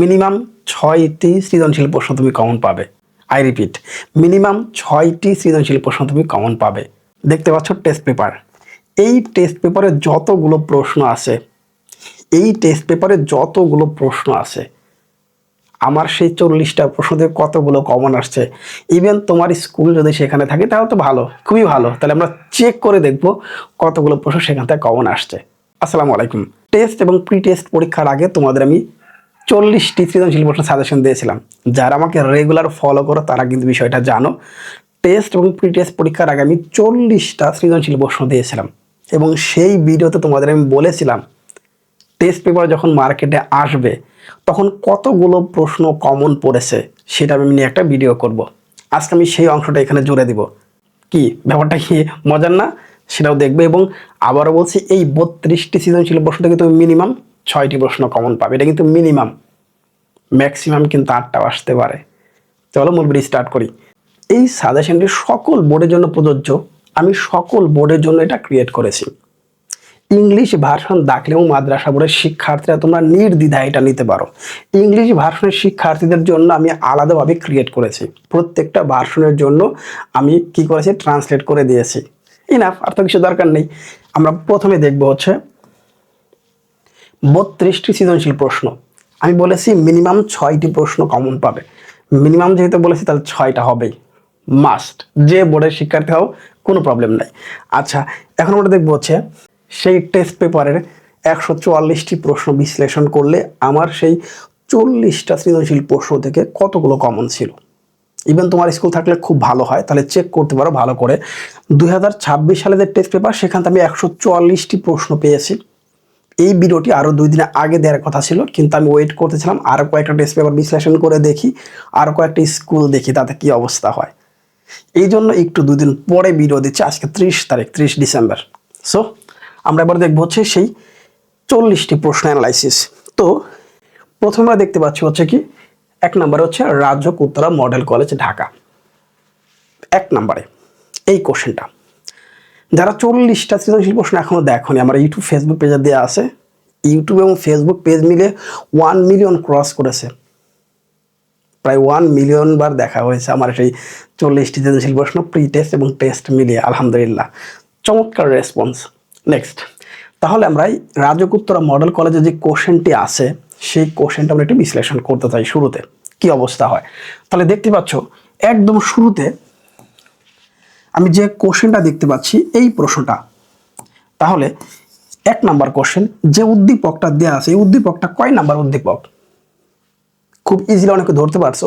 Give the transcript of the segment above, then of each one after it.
Minimum ছয়টি সৃজনশীল প্রশ্ন তুমি কমন পাবে। আই রিপিট মিনিমাম ছয়টি সৃজনশীল প্রশ্ন তুমি কমন পাবে। দেখতে পাচ্ছ টেস্ট পেপার এই টেস্ট পেপারে যতগুলো প্রশ্ন আছে, এই টেস্ট পেপারে যতগুলো প্রশ্ন আছে, আমার সেই চল্লিশটা প্রশ্ন থেকে কতগুলো কমন আসছে? ইভেন তোমার স্কুল যদি সেখানে থাকে, তাহলে তো ভালো, খুবই ভালো। তাহলে আমরা চেক করে দেখব কতগুলো প্রশ্ন সেখান থেকে কমন আসছে। আসসালামু আলাইকুম। টেস্ট এবং প্রি টেস্ট পরীক্ষার আগে তোমাদের আমি চল্লিশটি সৃজনশীল প্রশ্ন সাজেশন দিয়েছিলাম। যারা আমাকে রেগুলার ফলো করো, তারা কিন্তু বিষয়টা জানো। টেস্ট এবং প্রি টেস্ট পরীক্ষার আগে আমি চল্লিশটা সৃজনশীল প্রশ্ন দিয়েছিলাম। এবং সেই ভিডিওতে তোমাদের আমি বলেছিলাম টেস্ট পেপার যখন মার্কেটে আসবে, তখন কতগুলো প্রশ্ন কমন পড়েছে, সেটা আমি নিয়ে একটা ভিডিও করব। আজকে আমি সেই অংশটা এখানে জুড়ে দিব। কি? ব্যাপারটা কি মজার না? সেটাও দেখবে এবং আবারও বলছি, এই বত্রিশটি সৃজনশীল প্রশ্ন থেকে তুমি মিনিমাম ছয়টি প্রশ্ন কমন পাবে। এটা কিন্তু মিনিমাম ম্যাক্সিমাম কিন্তু আটটাও আসতে পারে। চলো মূল ভিডিও স্টার্ট করি। এই সাজেশনটি সকল বোর্ডের জন্য প্রযোজ্য। আমি সকল বোর্ডের জন্য এটা ক্রিয়েট করেছি। ইংলিশ ভার্সন দাখিল এবং মাদ্রাসা বোর্ডের শিক্ষার্থীরা তোমরা নির্দ্বিধায় এটা নিতে পারো। ইংলিশ ভার্সনের শিক্ষার্থীদের জন্য আমি আলাদাভাবে ক্রিয়েট করেছি। প্রত্যেকটা ভার্সনের জন্য আমি কি করেছি? ট্রান্সলেট করে দিয়েছি। ইনাফ আর তো কিছু দরকার নেই। আমরা প্রথমে দেখব হচ্ছে বত্রিশটি সৃজনশীল প্রশ্ন। আমি বলেছি মিনিমাম ছয়টি প্রশ্ন কমন পাবে। মিনিমাম যেহেতু বলেছি, তাহলে ছয়টা হবেই। মাস্ট যে বোর্ডের শিক্ষার্থী হও, কোনো প্রবলেম নাই। আচ্ছা এখন আমরা দেখব হচ্ছে, সেই টেস্ট পেপারের একশো চুয়াল্লিশটি প্রশ্ন বিশ্লেষণ করলে আমার সেই চল্লিশটা সৃজনশীল প্রশ্ন থেকে কতগুলো কমন ছিল? ইভেন তোমার স্কুল থাকলে খুব ভালো হয়, তাহলে চেক করতে পারো ভালো করে। দুই সালে যে টেস্ট পেপার সেখান থেকে আমি একশো চুয়াল্লিশটি প্রশ্ন পেয়েছি। এই ভিডিওটি আরও দুই দিন আগে দেওয়ার কথা ছিল, কিন্তু আমি ওয়েট করতেছিলাম আরও কয়েকটা টেস্ট পেপার বিশ্লেষণ করে দেখি আরও কয়েকটা স্কুল দেখি তাতে কি অবস্থা হয়। এই জন্য একটু দুদিন পরে ভিডিও দিচ্ছে, আজকে ত্রিশ তারিখ, ত্রিশ ডিসেম্বর। সো আমরা এবার দেখব হচ্ছে সেই চল্লিশটি প্রশ্ন অ্যানালাইসিস তো, প্রথমে দেখতে পাচ্ছি হচ্ছে কি, এক নম্বরে হচ্ছে রাজ্য উত্তরা মডেল কলেজ ঢাকা। এক নম্বরে, এই কোশ্চেনটা যারা চল্লিশটা সৃজনশীল প্রশ্ন এখনও দেখনি, আমার ইউটিউব ফেসবুক পেজে দেওয়া আছে। ইউটিউব এবং ফেসবুক পেজ মিলে ওয়ান মিলিয়ন ক্রস করেছে। প্রায় ওয়ান মিলিয়ন বার দেখা হয়েছে আমার সেই চল্লিশটি সৃজনশীল প্রশ্ন প্রি টেস্ট এবং টেস্ট মিলিয়ে, আলহামদুলিল্লাহ। চমৎকার রেসপন্স নেক্সট তাহলে আমরা রাজকুত্তরা মডেল কলেজে যে কোশ্চেনটি আছে, সেই কোশ্চেনটা আমরা একটু বিশ্লেষণ করতে চাই শুরুতে। কি অবস্থা হয়? তাহলে দেখতে পাচ্ছ, একদম শুরুতে আমি যে কোশ্চেনটা দেখতে পাচ্ছি, এই প্রশ্নটা। তাহলে, এক নাম্বার কোশ্চেন, যে উদ্দীপকটা দেওয়া আছে, এই উদ্দীপকটা কয় নাম্বার উদ্দীপক? খুব ইজিলি অনেকে ধরতে পারছ।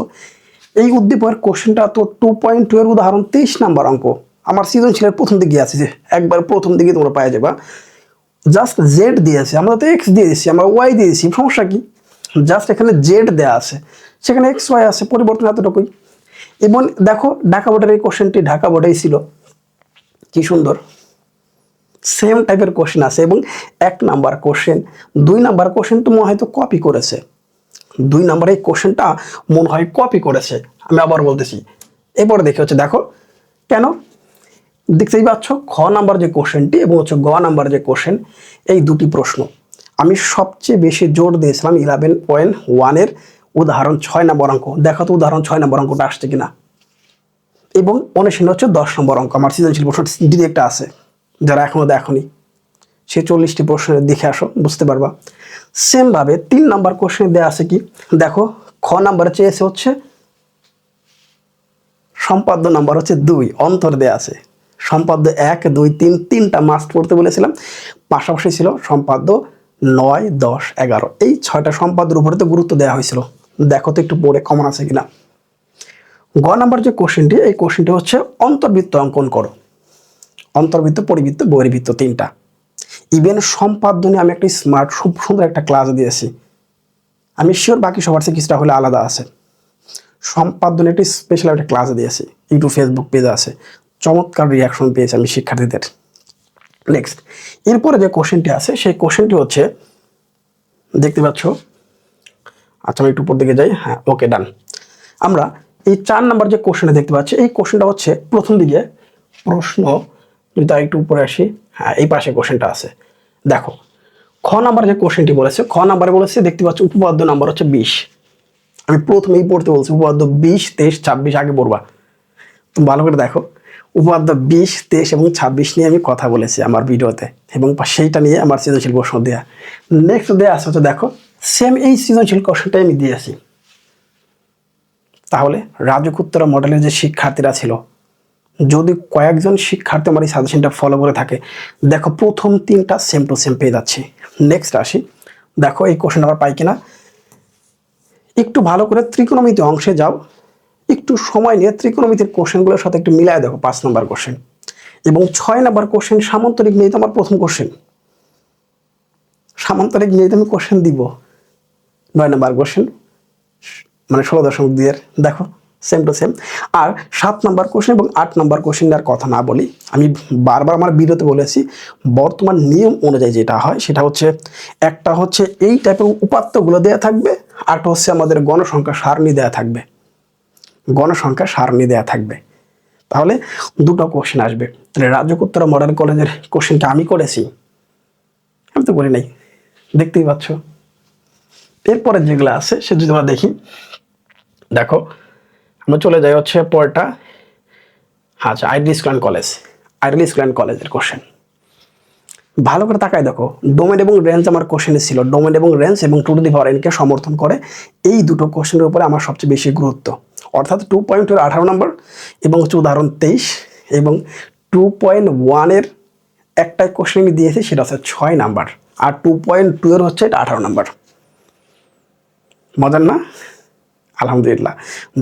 এই উদ্দীপকের কোশ্চেনটা তো টু পয়েন্ট টু এর উদাহরণ, তেইশ নাম্বার অঙ্ক। আমার সৃজনশীলের প্রথম দিকে আছে যে, একবার প্রথম দিকে তোমরা পাওয়া যাবা। জাস্ট জেড দিয়েছে, আমরা তো এক্স দিয়ে দিচ্ছি আমরা ওয়াই দিয়ে দিচ্ছি সমস্যা কি? জাস্ট এখানে জেড দেওয়া আছে, সেখানে এক্স ওয়াই আছে, পরিবর্তন এতটুকুই। এবং দেখো, ঢাকা বোর্ডের এই কোশ্চেনটি ঢাকা বোর্ডেই ছিল। কি সুন্দর। সেম টাইপের কোশ্চেন আছে এবং এক নাম্বার কোশ্চেন দুই নাম্বার কোশ্চেন তো মনে হয়তো কপি করেছে। দুই নাম্বার এই কোশ্চেনটা মনে হয় কপি করেছে। আমি আবার বলতেছি। এরপরে দেখে হচ্ছে, দেখো, কেন? দেখতেই পাচ্ছ, খ নাম্বার যে কোশ্চেনটি এবং হচ্ছে গ নাম্বার যে কোশ্চেন এই দুটি প্রশ্ন। আমি সবচেয়ে বেশি জোর দিয়েছিলাম ইলেভেন পয়েন্ট ওয়ানের উদাহরণ ছয় নম্বর অঙ্ক। দেখো তো উদাহরণ ছয় নম্বর অঙ্কটা আসছে কিনা। এবং অনুশীলন হচ্ছে দশ নম্বর অঙ্ক। আমার সৃজনশীল প্রশ্ন ডিরেক্ট আছে, যারা এখনও দেখনি। সে চল্লিশটি প্রশ্নের দেখে আসো, বুঝতে পারবা। সেমভাবে তিন নাম্বার কোশ্চেনে দেওয়া আছে কি? দেখো, খ নাম্বারে চেয়েছে হচ্ছে, সম্পাদ্য নাম্বার হচ্ছে দুই, অন্তর দেয়া আছে। সম্পাদ্য এক, দুই, তিন, তিনটা মাস্ট পড়তে বলেছিলাম। পাশাপাশি ছিল সম্পাদ্য নয়, দশ, এগারো। এই ছয়টা সম্পাদের উপরে তো গুরুত্ব দেওয়া হয়েছিল। দেখো তো একটু পড়ে কমন আছে কিনা। গ নাম্বার যে কোশ্চেনটি এই কোশ্চেনটি হচ্ছে অন্তর্বৃত্ত অঙ্কন করো। অন্তর্বৃত্ত, পরিবৃত্ত, বহির্বৃত্ত তিনটা। ইভেন সম্পাদ্য নিয়ে আমি একটা স্মার্ট খুব সুন্দর একটা ক্লাস দিয়েছি। আমি শিওর বাকি সবার থেকে কিছুটা হলে আলাদা আছে। সম্পাদন একটি স্পেশাল একটা ক্লাস দিয়েছি। ইউটিউব ফেসবুক পেজ আছে। চমৎকার রিয়াকশন পেয়েছি আমি শিক্ষার্থীদের। নেক্সট এরপরে যে কোশ্চেনটি আছে, সেই কোশ্চেনটি হচ্ছে, দেখতে পাচ্ছ? আচ্ছা আমি একটু উপর দিকে যাই। হ্যাঁ ওকে ডান আমরা এই চার নাম্বার যে কোশ্চেনটা দেখতে পাচ্ছি, এই কোশ্চেনটা হচ্ছে প্রথম দিকে প্রশ্ন, যদি তার একটু উপরে আসি। হ্যাঁ এই পাশে কোশ্চেনটা আছে। দেখো, খ নাম্বার যে কোশ্চেনটি বলেছে, খ নাম্বারে বলেছে, দেখতে পাচ্ছ উপপাদ্য নাম্বার হচ্ছে বিশ। আমি প্রথমেই পড়তে বলছি, উপপাদ্য বিশ, তেইশ, ছাব্বিশ, আগে পড়বা। তুমি ভালো করে দেখো। উপপাদ্য বিশ, তেইশ এবং ছাব্বিশ নিয়ে আমি কথা বলেছি আমার ভিডিওতে এবং সেইটা নিয়ে আমার সৃজনশীল প্রশ্ন দেওয়া নেক্সট দেওয়া আছে হচ্ছে দেখো সেম এই সৃজনশীল কোশ্চেনটাই আমি দিয়েছি তাহলে রাজকুত্তরা মডেলের যে শিক্ষার্থীরা ছিল, যদি কয়েকজন শিক্ষার্থী আমার এই সাজেশনটা ফলো করে থাকে, দেখো প্রথম তিনটা সেম টু সেম পেয়ে যাচ্ছে। নেক্সট আসি, দেখো এই কোশ্চেন আবার পাই কিনা? একটু ভালো করে ত্রিকোণমিতি অংশে যাও। একটু সময় নিয়ে ত্রিকোণমিতির কোশ্চেনগুলোর সাথে একটু মিলায় দেখো, পাঁচ নম্বর কোশ্চেন। এবং ছয় নম্বর কোশ্চেন, সামান্তরিক নিয়ে তো আমার প্রথম কোশ্চেন। সামান্তরিক নিয়ে তো আমি কোশ্চেন দিব। নয় নম্বর কোশ্চেন মানে ষোলো দশমিক দুইয়ের দেখো সেম টু সেম আর সাত নাম্বার কোশ্চেন এবং আট নাম্বার কোশ্চেন আর কথা না বলি। আমি বারবার আমার ভিডিওতে বলেছি, বর্তমান নিয়ম অনুযায়ী যেটা হয়, সেটা হচ্ছে একটা হচ্ছে এই টাইপের উপাত্তগুলো দেওয়া থাকবে আরটা হচ্ছে আমাদের গণসংখ্যা সারণী দেওয়া থাকবে। গণসংখ্যা সারণী দেওয়া থাকবে। তাহলে দুটো কোশ্চেন আসবে। তাহলে রাজ্যকুত্তরা মডেল কলেজের কোশ্চেনটা আমি করেছি। আমি তো করি নাই। দেখতেই পাচ্ছ। এরপরে যেগুলো আছে সে যদি আমরা দেখি। দেখো, আমরা চলে যাই হচ্ছে পরটা। আচ্ছা ideal school college ideal school কলেজের কোশ্চেন ভালো করে তাকায় দেখো। ডোমেন এবং রেঞ্জ আমার কোশ্চেনে ছিল। ডোমেন এবং রেঞ্জ এবং টু টু দি পাওয়ার এনকে সমর্থন করে। এই দুটো কোশ্চেনের উপরে আমার সবচেয়ে বেশি গুরুত্ব। অর্থাৎ টু পয়েন্ট আঠারো নম্বর এবং হচ্ছে উদাহরণ তেইশ এবং টু পয়েন্ট ওয়ানের একটাই কোশ্চেন আমি দিয়েছি, সেটা হচ্ছে ছয় নাম্বার আর টু পয়েন্ট টু এর হচ্ছে এটা আঠারো নাম্বার মজার না? আলহামদুলিল্লাহ।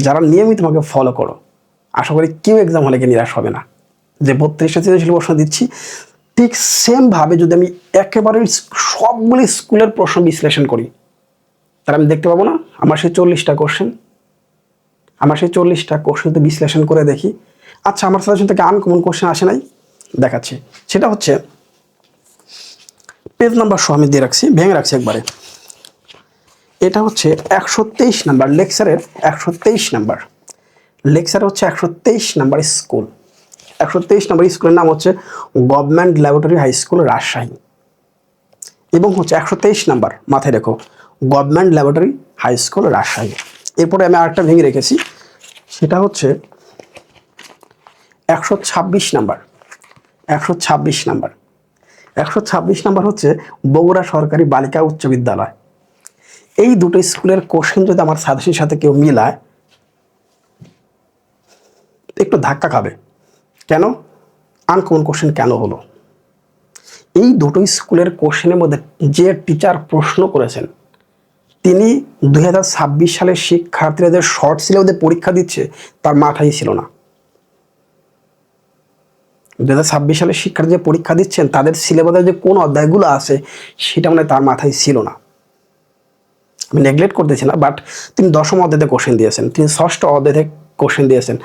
যারা নিয়মিত আমাকে ফলো করো, আশা করি কেউ এক্সাম হলে গিয়ে নিরাশ হবে না। যে বত্রিশটা সৃজনশীল প্রশ্ন দিচ্ছি, ঠিক সেমভাবে যদি আমি একেবারে সবগুলি স্কুলের প্রশ্ন বিশ্লেষণ করি, তাহলে আমি দেখতে পাবো না, আমার সেই চল্লিশটা কোশ্চেন আমার সেই চল্লিশটা কোশ্চেন যদি বিশ্লেষণ করে দেখি। আচ্ছা আমার সাজেশন থেকে আনকমন কোশ্চেন আসে নাই, দেখাচ্ছি। সেটা হচ্ছে পেজ নাম্বার সহ আমি দিয়ে রাখছি, ভেঙে রাখছি একবারে। এটা হচ্ছে একশো তেইশ নাম্বার লেকচারের একশো তেইশ নাম্বার লেকচার হচ্ছে একশো তেইশ নাম্বার স্কুল একশো তেইশ নাম্বার স্কুলের নাম হচ্ছে government laboratory high school Rajshahi. এবং হচ্ছে একশো তেইশ নাম্বার মাথায় রেখো government laboratory high school Rajshahi. এরপরে আমি আরেকটা ভেঙে রেখেছি। সেটা হচ্ছে একশো ছাব্বিশ নাম্বার। একশো ছাব্বিশ নাম্বার। একশো ছাব্বিশ নাম্বার হচ্ছে বগুড়া সরকারি বালিকা উচ্চ বিদ্যালয়। এই দুটো স্কুলের কোশ্চেন যদি আমার সাজেশনের সাথে কেউ মিলায়, একটু ধাক্কা খাবে। কেন? আনকমন কোশ্চেন কেন হলো? এই দুটো স্কুলের কোশ্চেনের মধ্যে যে টিচার প্রশ্ন করেছেন তিনি দুই হাজার ছাব্বিশ সালের শিক্ষার্থীরা যে শর্ট সিলেবাসে পরীক্ষা দিচ্ছে, তার মাথায় ছিল না। দু হাজার ছাব্বিশ সালের শিক্ষার্থী পরীক্ষা দিচ্ছেন, তাদের সিলেবাসে যে কোন অধ্যায়গুলো আছে, সেটা মানে তার মাথায় ছিল না। আমি নেগলেক্ট করতেছি না বাট তিনি দশম অধ্যায়তে কোশ্চেন দিয়েছেন। তিনি ষষ্ঠ অধ্যায়তে কোশ্চেন দিয়েছেন।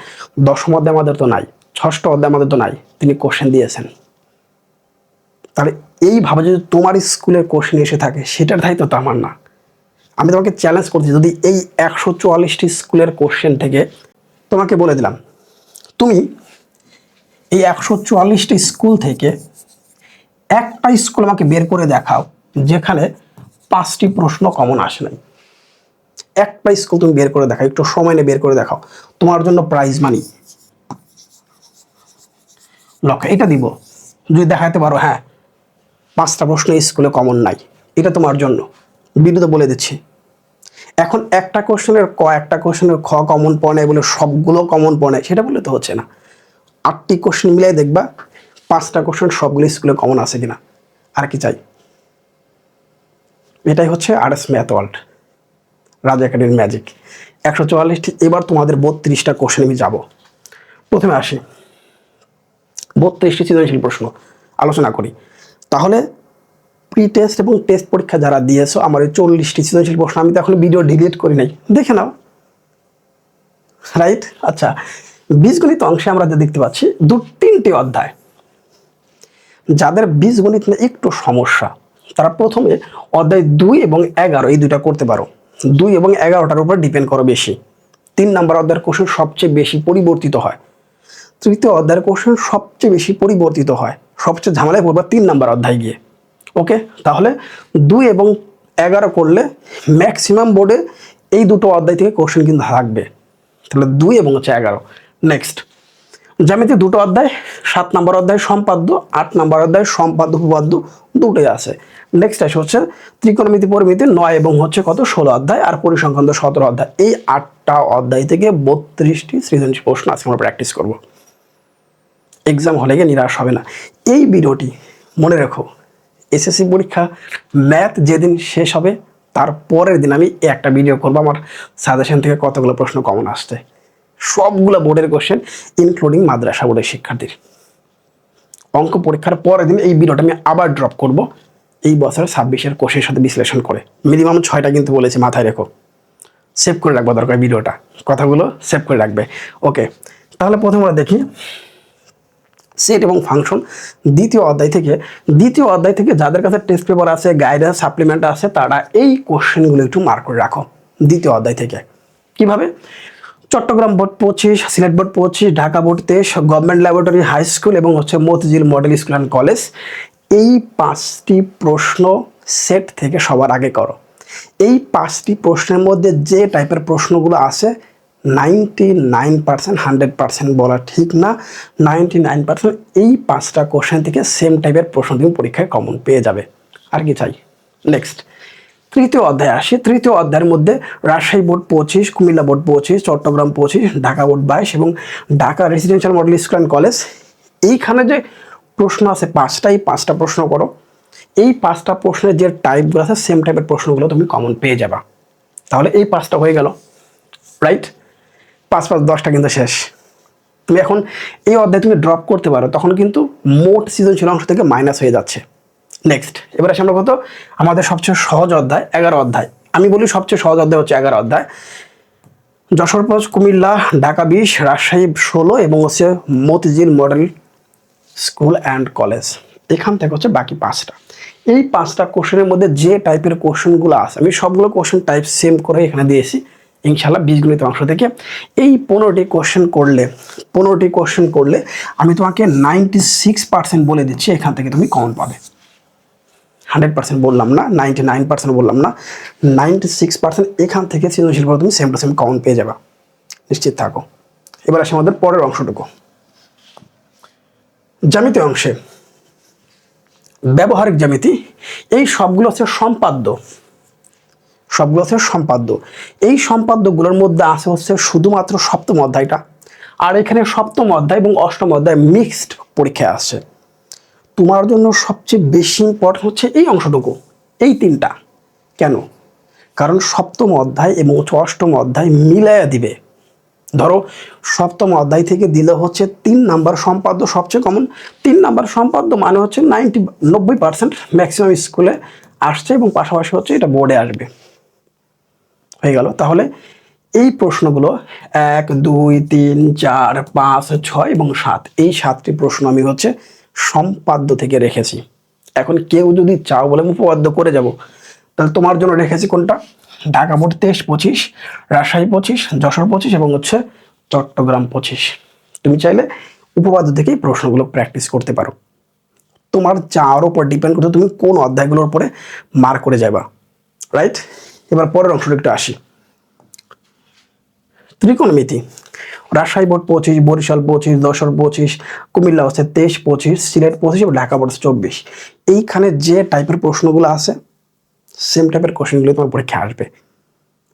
দশম অধ্যায় আমাদের তো নাই, ষষ্ঠ অধ্যায় আমাদের তো নাই, তিনি কোশ্চেন দিয়েছেন। তাহলে এইভাবে যদি তোমার স্কুলের কোশ্চেন এসে থাকে, সেটার দায়িত্ব তো আমার না। আমি তোমাকে চ্যালেঞ্জ করছি, যদি এই একশো চুয়াল্লিশটি স্কুলের কোশ্চেন থেকে তোমাকে বলে দিলাম, তুমি এই একশো চুয়াল্লিশটি স্কুল থেকে একটা স্কুল আমাকে বের করে দেখাও, যেখানে পাঁচটি প্রশ্ন কমন আসে নাই। একটা স্কুল তুমি বের করে দেখাও, একটু সময় নিয়ে বের করে দেখাও, তোমার জন্য প্রাইজ মানি লক্ষ্য এটা দিব, যদি দেখাতে পারো হ্যাঁ পাঁচটা প্রশ্ন স্কুলে কমন নাই, এটা তোমার জন্য। বিরুদ্ধে বলে দিচ্ছি। এখন একটা কোশ্চেনের ক, একটা কোশ্চেনের খ কমন পড়ে বলে সবগুলো কমন পড়ে সেটা বলে তো হচ্ছে না। আটটি কোশ্চেন মিলাই দেখবা, পাঁচটা কোশ্চেন সবগুলো স্কুলে কমন আছে কিনা। আর কি চাই? এটাই হচ্ছে আর এস ম্যাথ ওয়ার্ল্ড, রাজা একাডেমির ম্যাজিক। একশো চুয়াল্লিশটি, এবার তোমাদের বত্রিশটা কোশ্চেন আমি যাব। প্রথমে আসি। বত্রিশটি সৃজনশীল প্রশ্ন, আলোচনা করি। তাহলে প্রি টেস্ট এবং টেস্ট পরীক্ষা যারা দিয়েছ, আমার এই চল্লিশটি সৃজনশীল প্রশ্ন, আমি তো এখন ভিডিও ডিলিট করি নাই। দেখে নাও। রাইট আচ্ছা বীজগণিত অংশে আমরা যে দেখতে পাচ্ছি, দু তিনটি অধ্যায়। যাদের বীজগণিত নিয়ে একটু সমস্যা, তারা প্রথমে অধ্যায় দুই এবং এগারো, এই দুইটা করতে পারো। দুই এবং এগারোটার উপর ডিপেন্ড করো বেশি। তিন নাম্বার অধ্যায়ের কোশ্চেন সবচেয়ে বেশি পরিবর্তিত হয়। তৃতীয় অধ্যায়ের কোশ্চেন সবচেয়ে বেশি পরিবর্তিত হয়। সবচেয়ে ঝামেলায় পড়বে তিন নাম্বার অধ্যায় গিয়ে। ওকে তাহলে দুই এবং এগারো করলে ম্যাক্সিমাম বোর্ডে এই দুটো অধ্যায় থেকে কোশ্চেন কিন্তু থাকবে। তাহলে দুই এবং হচ্ছে এগারো। নেক্সট জ্যামিতি দুটো অধ্যায়, সাত নম্বর অধ্যায় সম্পাদ্য, আট নম্বর অধ্যায় সম্পাদ্য, উপপাদ্য দুটোই আছে। নেক্সট আসে হচ্ছে ত্রিকোণমিতি পরিমিতি নয় এবং হচ্ছে কত? ষোলো অধ্যায় আর পরিসংখ্যান সতেরো অধ্যায়। এই আটটা অধ্যায় থেকে বত্রিশটি সৃজনশীল প্রশ্ন আজকে আমরা প্র্যাকটিস করব। এক্সাম হলে গিয়ে নিরাশ হবে না। এই ভিডিওটি মনে রেখো। এসএসসি পরীক্ষা ম্যাথ যেদিন শেষ হবে, তার পরের দিন আমি একটা ভিডিও করব। আমার সাজেশন থেকে কতগুলো প্রশ্ন কমন আসছে। সবগুলো বোর্ডের কোশ্চেন ইনক্লুডিং মাদ্রাসা বোর্ডের শিক্ষার্থীর। অঙ্ক পরীক্ষার পরের দিন এই ভিডিওটা আমি আবার ড্রপ করব। এই বছর ছাব্বিশের কোষের সাথে বিশ্লেষণ করে। মিনিমাম ছয়টা কিন্তু বলেছি, মাথায় রেখো। সেভ করে রাখব দরকার ভিডিওটা কথাগুলো সেভ করে রাখবে। ওকে তাহলে প্রথমে আমরা দেখি সেট এবং ফাংশন দ্বিতীয় অধ্যায় থেকে, দ্বিতীয় অধ্যায় থেকে যাদের কাছে টেস্ট পেপার আছে গাইডেন্স সাপ্লিমেন্ট আছে, তারা এই কোশ্চেনগুলো একটু মার্ক করে রাখো দ্বিতীয় অধ্যায় থেকে। কীভাবে? চট্টগ্রাম বোর্ড পঁচিশ, সিলেট বোর্ড পঁচিশ, ঢাকা বোর্ড তেইশ গভর্নমেন্ট ল্যাবরেটরি হাই স্কুল এবং হচ্ছে Motijheel model school and college এই পাঁচটি প্রশ্ন সেট থেকে সবার আগে করো। এই পাঁচটি প্রশ্নের মধ্যে যে টাইপের প্রশ্নগুলো আছে ninety nine percent, hundred percent বলা ঠিক না। নাইনটি নাইন পার্সেন্ট এই পাঁচটা কোশ্চেন থেকে সেম টাইপের প্রশ্ন তুমি পরীক্ষায় কমন পেয়ে যাবে। আর কি চাই? নেক্সট তৃতীয় অধ্যায় আসি। তৃতীয় অধ্যায়ের মধ্যে রাজশাহী বোর্ড পঁচিশ, কুমিল্লা বোর্ড পঁচিশ, চট্টগ্রাম পঁচিশ, ঢাকা বোর্ড বাইশ এবং Dhaka residential model school and college এইখানে যে প্রশ্ন আছে পাঁচটা এই পাঁচটা প্রশ্ন করো। এই পাঁচটা প্রশ্নের যে টাইপগুলো আছে সেম টাইপের প্রশ্নগুলো তুমি কমন পেয়ে যাবা। তাহলে এই পাঁচটা হয়ে গেল। রাইট পাঁচ পাঁচ দশটা কিন্তু শেষ। তুমি এখন এই অধ্যায় তুমি ড্রপ করতে পারো, তখন কিন্তু মোট সৃজনশীল অংশ থেকে মাইনাস হয়ে যাচ্ছে। নেক্সট এবার আসি আমরা কত? আমাদের সবচেয়ে সহজ অধ্যায়, এগারো অধ্যায়। আমি বলি সবচেয়ে সহজ অধ্যায় হচ্ছে এগারো অধ্যায়। যশোর পাঁচ কুমিল্লা, ঢাকা বিশ, রাজশাহী ষোলো এবং হচ্ছে Motijheel model school and college. এখান থেকে হচ্ছে বাকি পাঁচটা। এই পাঁচটা কোশ্চেনের মধ্যে যে টাইপের কোশ্চেনগুলো আছে, আমি সবগুলো কোশ্চেন টাইপ সেম করে এখানে দিয়েছি। ইনশাল্লাহ বীজগণিত অংশ থেকে। এই পনেরোটি কোশ্চেন করলে, পনেরোটি কোশ্চেন করলে আমি তোমাকে নাইনটি সিক্স পার্সেন্ট বলে দিচ্ছি, এখান থেকে তুমি কমন পাবে। হান্ড্রেড পার্সেন্ট বললাম না নাইনটি নাইন পার্সেন্ট বললাম না নাইনটি সিক্স পার্সেন্ট এখান থেকে সৃজনশীল করে তুমি সেম টু সেম কমন পেয়ে যাবা। নিশ্চিত থাকো। এবার আসি আমাদের পরের অংশটুকু। জ্যামিতি অংশে। ব্যবহারিক জ্যামিতি, এই সবগুলো হচ্ছে সম্পাদ্য। সবগুলো হচ্ছে সম্পাদ্য। এই সম্পাদ্যগুলোর মধ্যে আছে হচ্ছে শুধুমাত্র সপ্তম অধ্যায়টা। আর এখানে সপ্তম অধ্যায় এবং অষ্টম অধ্যায় মিক্সড পরীক্ষায় আসছে তোমার জন্য সবচেয়ে বেশি ইম্পর্টেন্ট হচ্ছে এই অংশটুকু, এই তিনটা। কেন? কারণ সপ্তম অধ্যায় এবং অষ্টম অধ্যায় মিলাইয়া দিবে। ধরো, সপ্তম অধ্যায় থেকে দিলে হচ্ছে তিন নাম্বার সম্পাদ্য সবচেয়ে কমন তিন নাম্বার সম্পাদ্য মানে হচ্ছে নাইনটি নব্বই পার্সেন্ট ম্যাক্সিমাম স্কুলে আসছে এবং পাশাপাশি হচ্ছে এটা বোর্ডে আসবে। হয়ে গেল। তাহলে এই প্রশ্নগুলো এক, দুই, তিন, চার, পাঁচ, ছয় এবং সাত, এই সাতটি প্রশ্ন আমি হচ্ছে সম্পাদ্য থেকে রেখেছি। এখন কেউ যদি চাও বলে উপপাদ্য করে যাব, তাহলে তোমার জন্য রেখেছি কোনটা? ঢাকা বোর্ড তেইশ, পঁচিশ, রাজশাহী পঁচিশ, যশোর পঁচিশ এবং হচ্ছে চট্টগ্রাম পঁচিশ। তুমি চাইলে উপপাদ্য থেকেই প্রশ্নগুলো প্র্যাকটিস করতে পারো। তোমার চাওয়ার উপর ডিপেন্ড করতে তুমি কোন অধ্যায়গুলোর উপরে মার্ক করে যাবা। রাইট এবার পরের অংশটা একটু আসি। ত্রিকোণমিতি রাজশাহী বোর্ড পঁচিশ, বরিশাল পঁচিশ দশর পঁচিশ, কুমিল্লা হচ্ছে তেইশ, পঁচিশ, সিলেট পঁচিশ এবং ঢাকা বোর্ড চব্বিশ। এইখানে যে টাইপের প্রশ্নগুলো আছে সেম টাইপের কোশ্চেনগুলো তোমার পরীক্ষা আসবে।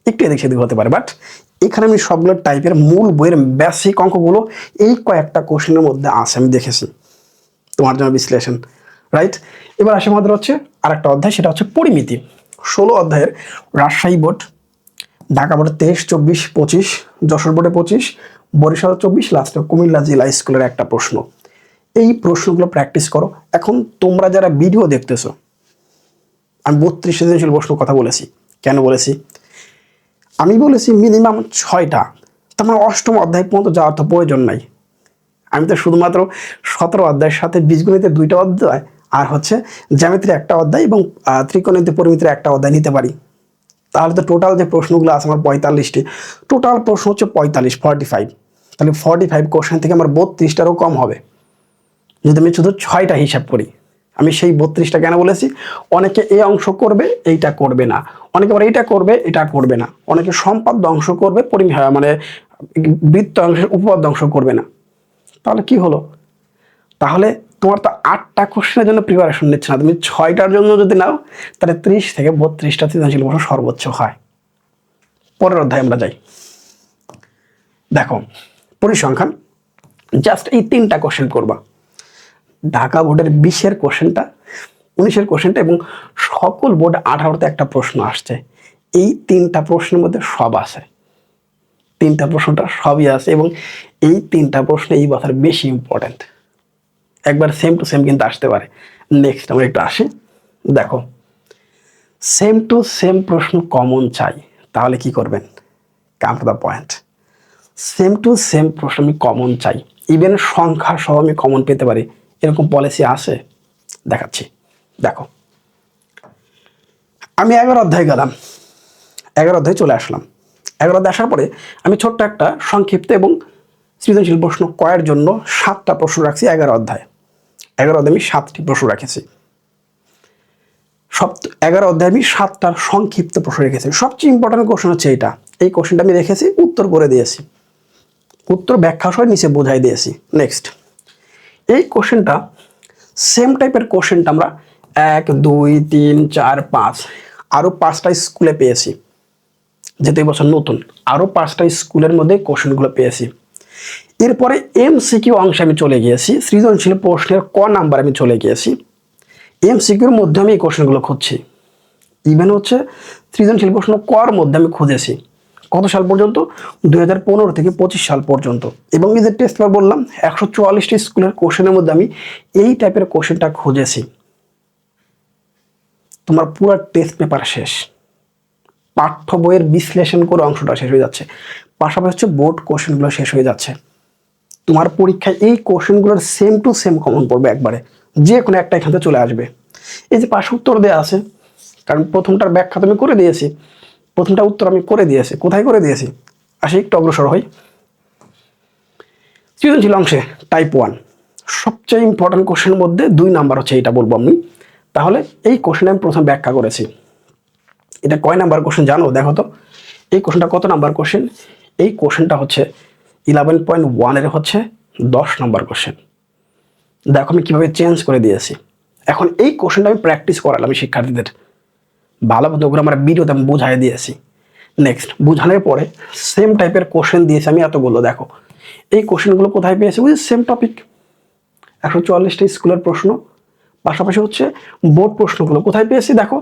একটু এদিক সেদিক হতে পারে বাট এখানে আমি সবগুলো টাইপের মূল বইয়ের বেসিক অঙ্কগুলো এই কয়েকটা কোশ্চেনের মধ্যে আছে, আমি দেখেছি। তোমার জন্য বিশ্লেষণ রাইট এবার আসে আমাদের হচ্ছে আরেকটা অধ্যায়, সেটা হচ্ছে পরিমিতি। ষোলো অধ্যায়ের রাজশাহী বোর্ড, ঢাকা বোর্ডে তেইশ, চব্বিশ, পঁচিশ, যশোর বোর্ডে পঁচিশ, বরিশাল চব্বিশ, লাস্টে কুমিল্লা জেলা স্কুলের একটা প্রশ্ন। এই প্রশ্নগুলো প্র্যাকটিস করো। এখন তোমরা যারা ভিডিও দেখতেছো, আমি বত্রিশ সৃজনশীল প্রশ্ন কথা বলেছি। কেন বলেছি? আমি বলেছি মিনিমাম ছয়টা। তার মানে অষ্টম অধ্যায় পর্যন্ত যাওয়ার তো প্রয়োজন নাই। আমি তো শুধুমাত্র সতেরো অধ্যায়ের সাথে বীজগণিতের দুইটা অধ্যায় আর হচ্ছে জ্যামিতির একটা অধ্যায় এবং আহ, ত্রিকোণমিতি পরিমিতির একটা অধ্যায় নিতে পারি। তাহলে তো টোটাল যে প্রশ্নগুলো আছে আমার পঁয়তাল্লিশটি টোটাল প্রশ্ন হচ্ছে পঁয়তাল্লিশ ফর্টি ফাইভ তাহলে ফর্টি ফাইভ কোশ্চেন থেকে আমার বত্রিশটারও কম হবে। যদি আমি শুধু ছয়টা হিসাব করি আমি সেই বত্রিশটা কেন বলেছি? অনেকে এই অংশ করবে এইটা করবে না। অনেকে আবার এইটা করবে এটা করবে না। অনেকে সম্পদ ধ্বংস করবে পরিমি মানে বৃত্ত অংশের উপপাদ্য অংশ করবে না। তাহলে কি হলো? তাহলে তোমার তো আটটা কোশ্চেনের জন্য প্রিপারেশন নিচ্ছে না। তুমি ছয়টার জন্য যদি নাও, তাহলে ত্রিশ থেকে বত্রিশটা সৃজনশীল প্রশ্ন সর্বোচ্চ হয়। পরের অধ্যায় আমরা যাই। দেখো, পরিসংখ্যান জাস্ট এই তিনটা কোশ্চেন করবা। ঢাকা বোর্ডের বিশের কোশ্চেনটা উনিশের কোশ্চেনটা এবং সকল বোর্ড আঠারোতে একটা প্রশ্ন আসছে। এই তিনটা প্রশ্নের মধ্যে সব আছে। তিনটা প্রশ্নটা সবই আছে, এবং এই তিনটা প্রশ্ন এই বছর বেশি ইম্পর্ট্যান্ট একবার সেম টু সেম কিন্তু আসতে পারে। নেক্সট আমরা একটু আসি। দেখো সেম টু সেম প্রশ্ন কমন চাই, তাহলে কি করবেন? Come to the point same to same প্রশ্ন আমি কমন চাই। ইভেন সংখ্যা সহ আমি কমন পেতে পারি। এরকম পলিসি আছে? দেখাচ্ছি। দেখো, আমি এগারো অধ্যায় গেলাম। এগারো অধ্যায় চলে আসলাম। এগারো অধ্যায় আসার পরে আমি ছোট্ট একটা সংক্ষিপ্ত এবং সৃজনশীল প্রশ্ন কয়ের জন্য সাতটা প্রশ্ন রাখছি এগারো অধ্যায়। এগারো অধ্যায় আমি সাতটি প্রশ্ন রেখেছি। সব এগারো অধ্যায় আমি সাতটার সংক্ষিপ্ত প্রশ্ন রেখেছি। সবচেয়ে ইম্পর্টেন্ট কোশ্চেন হচ্ছে এইটা। এই কোশ্চেনটা আমি রেখেছি, উত্তর করে দিয়েছি। উত্তর ব্যাখ্যা সহ নিচে বোঝাই দিয়েছি। নেক্সট এই কোশ্চেনটা সেম টাইপের কোশ্চেনটা আমরা এক, দুই, তিন, চার, পাঁচ আরও পাঁচটা স্কুলে পেয়েছি। এই বছর নতুন আরও পাঁচটা স্কুলের মধ্যে কোশ্চেনগুলো পেয়েছি। এরপরে এম সিকিউ অংশে আমি চলে গিয়েছি, সৃজনশীল প্রশ্নের ক নাম্বার আমি চলে গিয়েছি। এম সিকিউর মধ্যে আমি এই কোশ্চেনগুলো খুঁজছি। ইভেন হচ্ছে সৃজনশীল প্রশ্ন কর মধ্যে আমি খুঁজেছি। কত সাল পর্যন্ত? দুই হাজার পনেরো থেকে পঁচিশ সাল পর্যন্ত। এবং এই যে টেস্ট পেপার বললাম, একশো চুয়াল্লিশটি স্কুলের কোশ্চেনের মধ্যে আমি এই টাইপের কোশ্চেনটা খুঁজেছি। তোমার পুরো টেস্ট পেপার শেষ। পাঠ্য বইয়ের বিশ্লেষণ করে অংশটা শেষ হয়ে যাচ্ছে। পাশাপাশি হচ্ছে বোর্ড কোশ্চেনগুলো শেষ হয়ে যাচ্ছে। তোমার পরীক্ষায় এই কোশ্চেনগুলোর সেম টু সেম কমন পড়বে একবারে। যে কোনো একটা এখান চলে আসবে। এই যে পাশে উত্তর দেওয়া আছে, কারণ প্রথমটার ব্যাখ্যা তো আমি করে দিয়েছি। প্রথমটা উত্তর আমি করে দিয়েছি। কোথায় করে দিয়েছি? আসি একটু অগ্রসর হই। সৃজনশীল অংশে টাইপ ওয়ান সবচেয়ে ইম্পর্ট্যান্ট কোশ্চেনের মধ্যে দুই নাম্বার হচ্ছে এটা বলব আমি। তাহলে এই কোশ্চেনে আমি প্রথম ব্যাখ্যা করেছি। এটা কয় নাম্বার কোশ্চেন জানো? দেখো তো। এই কোশ্চেনটা কত নাম্বার কোশ্চেন এই কোশ্চেনটা হচ্ছে ইলেভেন পয়েন্ট ওয়ানের হচ্ছে দশ নম্বর কোশ্চেন দেখো আমি কীভাবে চেঞ্জ করে দিয়েছি। এখন এই কোশ্চেনটা আমি প্র্যাকটিস করালাম শিক্ষার্থীদের। ভালো মতো করে আমার ভিডিওতে আমি বুঝাই দিয়েছি। নেক্সট বুঝানোর পরে সেম টাইপের কোশ্চেন দিয়েছি আমি এতগুলো, দেখো। এই কোশ্চেনগুলো কোথায় পেয়েছি? বুঝি সেম টপিক একশো চুয়াল্লিশটা স্কুলের প্রশ্ন। পাশাপাশি হচ্ছে বোর্ড প্রশ্নগুলো কোথায় পেয়েছি? দেখো।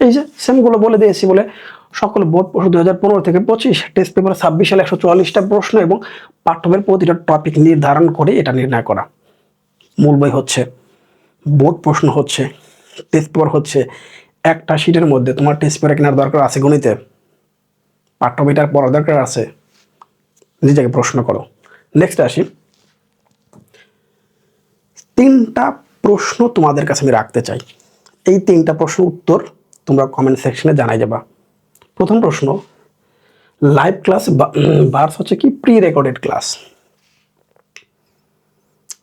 এই যে সেমগুলো বলে দিয়েছি বলে সকল বোর্ড প্রশ্ন দু হাজার পনেরো থেকে পঁচিশ টেস্ট পেপার ছাব্বিশ সালে একশো চুয়াল্লিশটা প্রশ্ন এবং পাঠ্যবের প্রতিটা টপিক নির্ধারণ করে এটা নির্ণয় করা। মূল বই হচ্ছে, বোর্ড প্রশ্ন হচ্ছে টেস্ট পেপার হচ্ছে, একটা শিটের মধ্যে তোমার টেস্ট পেপার কেনার দরকার আছে গণিতে পাঠ্য বইটার পড়ার দরকার আছে, নিজেকে প্রশ্ন করো। নেক্সট আসি। তিনটা প্রশ্ন তোমাদের কাছে আমি রাখতে চাই। এই তিনটা প্রশ্ন উত্তর তোমরা কমেন্ট সেকশনে জানাই যাবা। প্রথম প্রশ্ন লাইভ ক্লাস বার্স হচ্ছে কি? প্রি রেকর্ডেড ক্লাস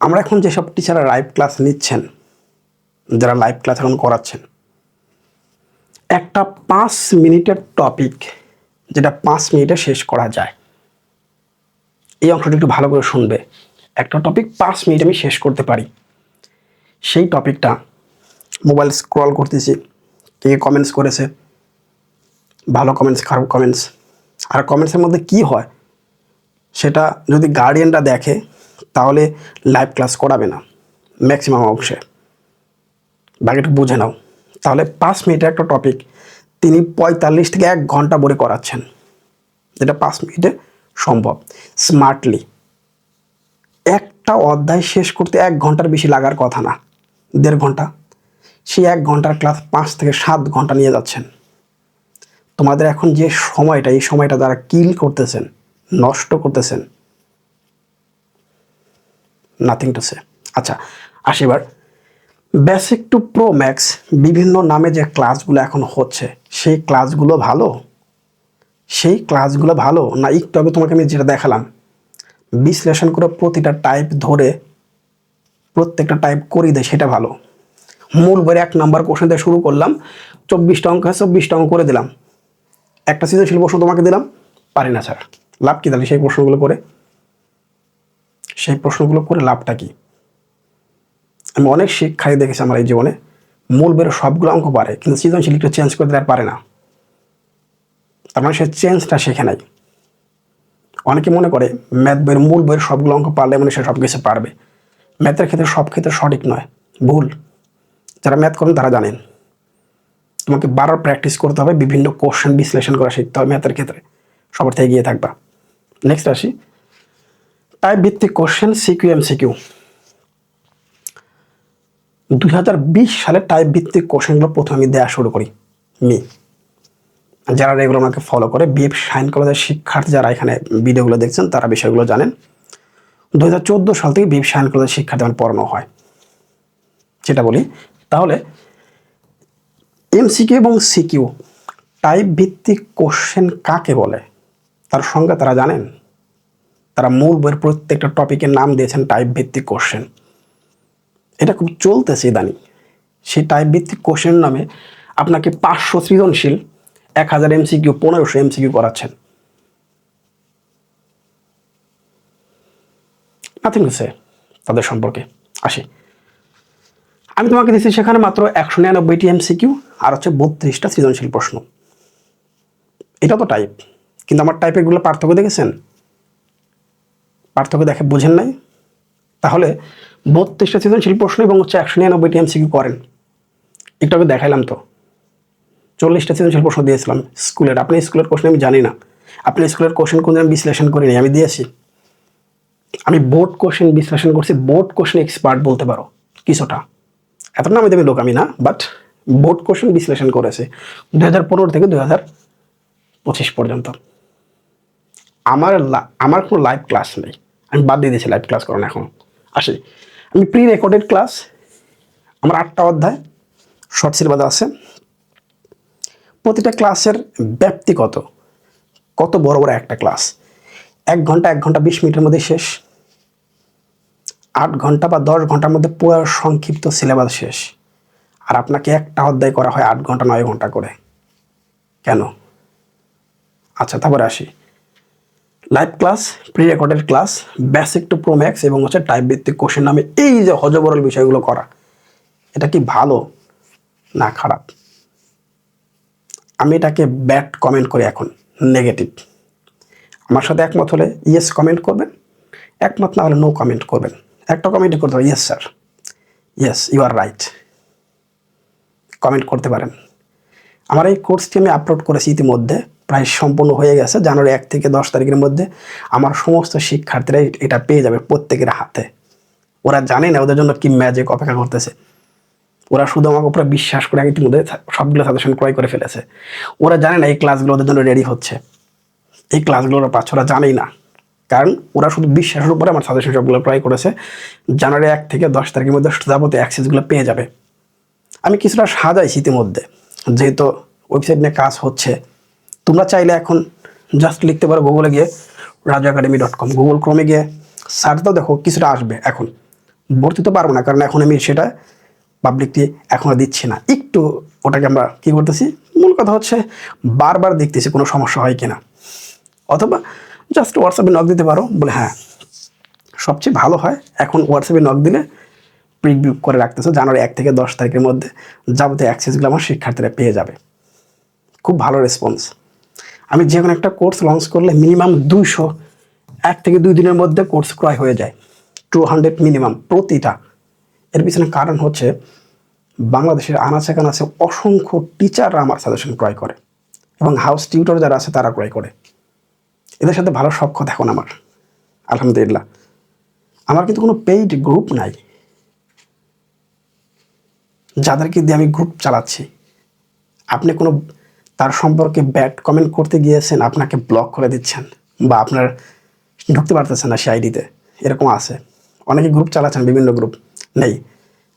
আমরা এখন যেসব টিচাররা লাইভ ক্লাস নিচ্ছেন, যারা লাইভ ক্লাস এখন করাচ্ছেন, একটা পাঁচ মিনিটের টপিক যেটা পাঁচ মিনিটে শেষ করা যায়, এই অংশটা একটু ভালো করে শুনবে। একটা টপিক পাঁচ মিনিট আমি শেষ করতে পারি। সেই টপিকটা মোবাইল স্ক্রল করতেছি। কে কমেন্টস করেছে? ভালো কমেন্টস খারাপ কমেন্টস আর কমেন্টসের মধ্যে কি হয়? সেটা যদি গার্ডিয়ানরা দেখে, তাহলে লাইভ ক্লাস করাবে না ম্যাক্সিমাম অংশে। বাকিটা বুঝে নাও। তাহলে পাঁচ মিনিটের একটা টপিক তিনি পঁয়তাল্লিশ থেকে এক ঘণ্টা বলে করাচ্ছেন। যেটা পাঁচ মিনিটে সম্ভব। স্মার্টলি একটা অধ্যায় শেষ করতে এক ঘণ্টার বেশি লাগার কথা না। দেড় ঘণ্টা। সেই এক ঘণ্টার ক্লাস পাঁচ থেকে সাত ঘণ্টা নিয়ে যাচ্ছেন। তোমাদের এখন যে সময়টা, এই সময়টা যারা কিল করতেছেন, নষ্ট করতেছেন নাথিং টু সে আচ্ছা আসি এবার। বেসিক টু প্রো ম্যাক্স বিভিন্ন নামে যে ক্লাসগুলো এখন হচ্ছে, সেই ক্লাসগুলো ভালো? সেই ক্লাসগুলো ভালো? না, একটু আগে তোমাকে আমি যেটা দেখালাম, বিশ্লেষণ করে প্রতিটা টাইপ ধরে প্রত্যেকটা টাইপ করিয়ে দেয়, সেটা ভালো। মূল বইয়ের এক নাম্বার কোশ্চেন দিয়ে শুরু করলাম। চব্বিশটা অঙ্ক আছে, চব্বিশটা অঙ্ক করে দিলাম। একটা সৃজনশীল প্রশ্ন তোমাকে দিলাম। পারি না, স্যার। লাভ কী তাহলে সেই প্রশ্নগুলো করে? সেই প্রশ্নগুলো করে লাভটা কি? আমি অনেক শিক্ষার্থী দেখেছি আমার এই জীবনে। মূল বের সবগুলো অঙ্ক পারে, কিন্তু সৃজনশীল একটু চেঞ্জ করে আর পারে না। তার মানে সে চেঞ্জটা শেখে নাই। অনেকে মনে করে ম্যাথ বইয়ের মূল বইয়ের সবগুলো অঙ্ক পারলে মানে সে সব কিছু পারবে ম্যাথের ক্ষেত্রে সব ক্ষেত্রে সঠিক নয়, ভুল। যারা ম্যাথ করেন তারা জানেন। তোমাকে বারবার প্র্যাকটিস করতে হবে, বিভিন্ন কোশ্চেন বিশ্লেষণ করা শিখতে হবে ম্যাথের ক্ষেত্রে। সবার থেকে এগিয়ে থাকবা। নেক্সট আসি। টাইপ ভিত্তিক কোশ্চেন সিকিউ এম সিকিউ দুই হাজার বিশ সালে টাইপ ভিত্তিক কোশ্চেনগুলো প্রথমে আমি দেওয়া শুরু করি মি যারা রেগুলার আমাকে ফলো করে বি বিএফ সাইন কলেজের শিক্ষার্থী যারা এখানে ভিডিওগুলো দেখছেন, তারা বিষয়গুলো জানেন। দু হাজার চোদ্দ সাল থেকে বিএফ সাইন কলেজের শিক্ষার্থী আমার পড়ানো হয়। যেটা বলি তাহলে এমসিকিউ এবং সিকিউ টাইপ ভিত্তিক কোশ্চেন কাকে বলে? তার সংজ্ঞা তারা জানেন? তারা মূল বইয়ের প্রত্যেকটা টপিকের নাম দিয়েছেন টাইপ ভিত্তিক কোশ্চেন এটা খুব চলতেছে ইদানিং। সেই টাইপ ভিত্তিক কোশ্চেন নামে আপনাকে পাঁচশো সৃজনশীল এক হাজার এমসিকিউ পনেরোশো এমসিকিউ করাচ্ছেন। নাথিং সে তাদের সম্পর্কে। আসি। আমি তোমাকে দিচ্ছি সেখানে মাত্র একশো নিরানব্বইটি এমসিকিউ আর হচ্ছে বত্রিশটা সৃজনশীল প্রশ্ন। এটা তো টাইপ কিন্তু আমার টাইপেরগুলো পার্থক্য দেখেছেন? পার্থক্য দেখে বোঝেন নাই? তাহলে বত্রিশটা সৃজনশীল প্রশ্ন এবং হচ্ছে একশো নিরানব্বইটি এমসিকিউ করেন। একটু আগে দেখাইলাম তো। চল্লিশটা সৃজনশীল প্রশ্ন দিয়েছিলাম স্কুলের। আপনি স্কুলের কোশ্চেন আমি জানি না। আপনি স্কুলের কোশ্চেন কোন আমি বিশ্লেষণ করিনি, আমি দিয়েছি। আমি বোর্ড কোশ্চেন বিশ্লেষণ করছি। বোর্ড কোশ্চেন এক্সপার্ট বলতে পারো, কিছুটা। এত নামে দেবে লোক আমি না বাট বোর্ড কোশ্চেন বিশ্লেষণ করেছে দু হাজার পনেরো থেকে দু হাজার পঁচিশ পর্যন্ত। আমার আমার কোনো লাইভ ক্লাস নেই। আমি বাদ দিয়ে দিয়েছি লাইভ ক্লাস করানো এখন। আসি। আমি প্রি রেকর্ডেড ক্লাস আমার আটটা অধ্যায় শর্ট সিলেবাস আছে। প্রতিটা ক্লাসের ব্যাপ্তি কত? কত বড় বড় একটা ক্লাস এক ঘণ্টা এক ঘণ্টা, বিশ মিনিটের মধ্যে শেষ। আট ঘণ্টা বা দশ ঘণ্টার মধ্যে পুরো সংক্ষিপ্ত সিলেবাস শেষ। আর আপনাকে একটা অধ্যায় করা হয় আট ঘণ্টা, নয় ঘণ্টা করে। কেন? আচ্ছা তারপরে আসি। Live class pre recorded class basic to pro max এবং হচ্ছে টাইপ ভিত্তিক কোশ্চেন নামে এই যে হজবরল বিষয়গুলো করা, এটা কি ভালো না খারাপ? আমি এটাকে ব্যাড কমেন্ট করি এখন নেগেটিভ আমার সাথে একমত হলে ইয়েস কমেন্ট করবেন, একমত না হলে নো কমেন্ট করবেন। একটা কমেন্টই করতে হবে yes sir yes you are right comment করতে পারেন। আমার এই কোর্সটি আমি আপলোড করেছি ইতিমধ্যে, প্রায় সম্পূর্ণ হয়ে গেছে, জানুয়ারি এক থেকে দশ তারিখের মধ্যে। আমার সমস্ত শিক্ষার্থীরা এটা পেয়ে যাবে প্রত্যেকের হাতে। ওরা জানে না ওদের জন্য কি ম্যাজিক অপেক্ষা করতেছে। ওরা শুধু আমাকে উপরে বিশ্বাস করে ইতিমধ্যে সবগুলো সাজেশন ক্রয় করে ফেলেছে। ওরা জানে না এই ক্লাসগুলো ওদের জন্য রেডি হচ্ছে। এই ক্লাসগুলো ওরা পাচ্ছে ওরা জানেই না। কারণ ওরা শুধু বিশ্বাসের উপরে আমার সাজেশন সবগুলো ক্রয় করেছে। জানুয়ারি এক থেকে দশ তারিখের মধ্যে যাবতীয় অ্যাক্সেসগুলো পেয়ে যাবে। আমি কিছুটা সাজাইছি ইতিমধ্যে। যেহেতু ওয়েবসাইট নিয়ে কাজ হচ্ছে, তোমরা চাইলে এখন জাস্ট লিখতে পারো গুগলে গিয়ে Raju academy dot com Google ক্রমে গিয়ে সার্চ দাও, দেখো কিছুটা আসবে এখন। ভর্তি তো পারব না, কারণ এখন আমি সেটা পাবলিকলি এখন আর দিচ্ছি না। একটু ওটাকে আমরা কী করতেছি? মূল কথা হচ্ছে বারবার দেখতেছি কোনো সমস্যা হয় কিনা। অথবা জাস্ট হোয়াটসঅ্যাপে নক দিতে পারো। বলে হ্যাঁ। সবচেয়ে ভালো হয়, এখন হোয়াটসঅ্যাপে নক দিলে প্রিভিউ করে রাখতেছে, জানুয়ারি এক থেকে দশ তারিখের মধ্যে যাবতীয় অ্যাক্সেসগুলো আমার শিক্ষার্থীরা পেয়ে যাবে। খুব ভালো রেসপন্স আমি যে কোনো একটা কোর্স লঞ্চ করলে মিনিমাম দুইশো, এক থেকে দুই দিনের মধ্যে কোর্স ক্রয় হয়ে যায়। টু হান্ড্রেড মিনিমাম প্রতিটা। এর পিছনে কারণ হচ্ছে, বাংলাদেশের আনাচে কানাচে অসংখ্য টিচাররা আমার সাজেশন ক্রয় করে এবং হাউস টিউটর যারা আছে তারা ক্রয় করে। এদের সাথে ভালো সক্ষত এখন আমার, আলহামদুলিল্লাহ। আমার কিন্তু কোনো পেইড গ্রুপ নাই। যাদেরকে দিয়ে আমি গ্রুপ চালাচ্ছি। আপনি কোনো, তার সম্পর্কে ব্যাড কমেন্ট করতে গিয়েছেন, আপনাকে ব্লক করে দিচ্ছেন, বা আপনার ঢুকতে পারতেছেন না সে আইডিতে এরকম আছে। অনেকে গ্রুপ চালাচ্ছেন, বিভিন্ন গ্রুপ নেই।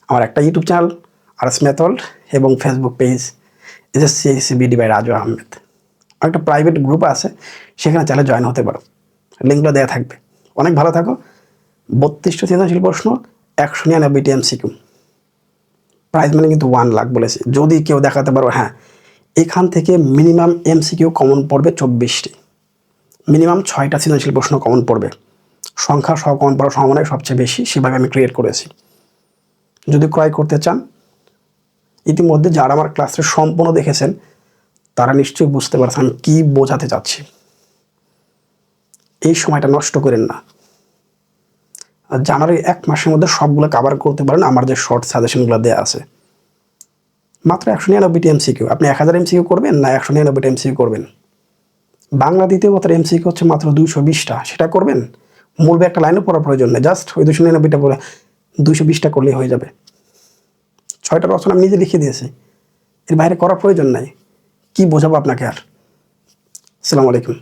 আমার একটা ইউটিউব চ্যানেল আর মেথড এবং Facebook page S S C BD by Raju Ahmed একটা প্রাইভেট গ্রুপ আছে, সেখানে চাইলে জয়েন হতে পারো। লিঙ্কগুলো দেওয়া থাকবে। অনেক ভালো থাকো। বত্রিশটা সৃজনশীল প্রশ্ন, একশো নিরানব্বইটি এমসিকিউ প্রাইজ মানে কিন্তু ওয়ান লাখ বলেছে। যদি কেউ দেখাতে পারো হ্যাঁ এখান থেকে মিনিমাম এমসিকিউ কমন পড়বে চব্বিশটি। মিনিমাম ছয়টা সৃজনশীল প্রশ্ন কমন পড়বে। সংখ্যা সহ কমন পড়ার সম্ভাবনাই সবচেয়ে বেশি, সেভাবে আমি ক্রিয়েট করেছি। যদি ক্রয় করতে চান, ইতিমধ্যে যারা আমার ক্লাসে সম্পূর্ণ দেখেছেন তারা নিশ্চয়ই বুঝতে পারছেন আমি কী বোঝাতে চাচ্ছি। এই সময়টা নষ্ট করেন না। জানুয়ারি এক মাসের মধ্যে সবগুলো কাভার করতে পারেন, আমার যে শর্ট সাজেশনগুলো দেওয়া আছে। মাত্র একশো নিরানব্বইটি এমসিকিউ আপনি এক হাজার এমসিকিউ করবেন না একশো নিরানব্বইটা এমসিকিউ করবেন? বাংলা দ্বিতীয় পত্রের এমসিকিউ হচ্ছে মাত্র দুইশো বিশটা, সেটা করবেন? মূলবে একটা লাইনও পড়ার প্রয়োজন নেই জাস্ট ওই দুশো নিরানব্বইটা পড়ে দুইশো বিশটা করলেই হয়ে যাবে। ছয়টা রচনা আমি নিজে লিখে দিয়েছি, এর বাইরে করার প্রয়োজন নাই। কি বোঝাবো আপনাকে আর? আসসালামু আলাইকুম।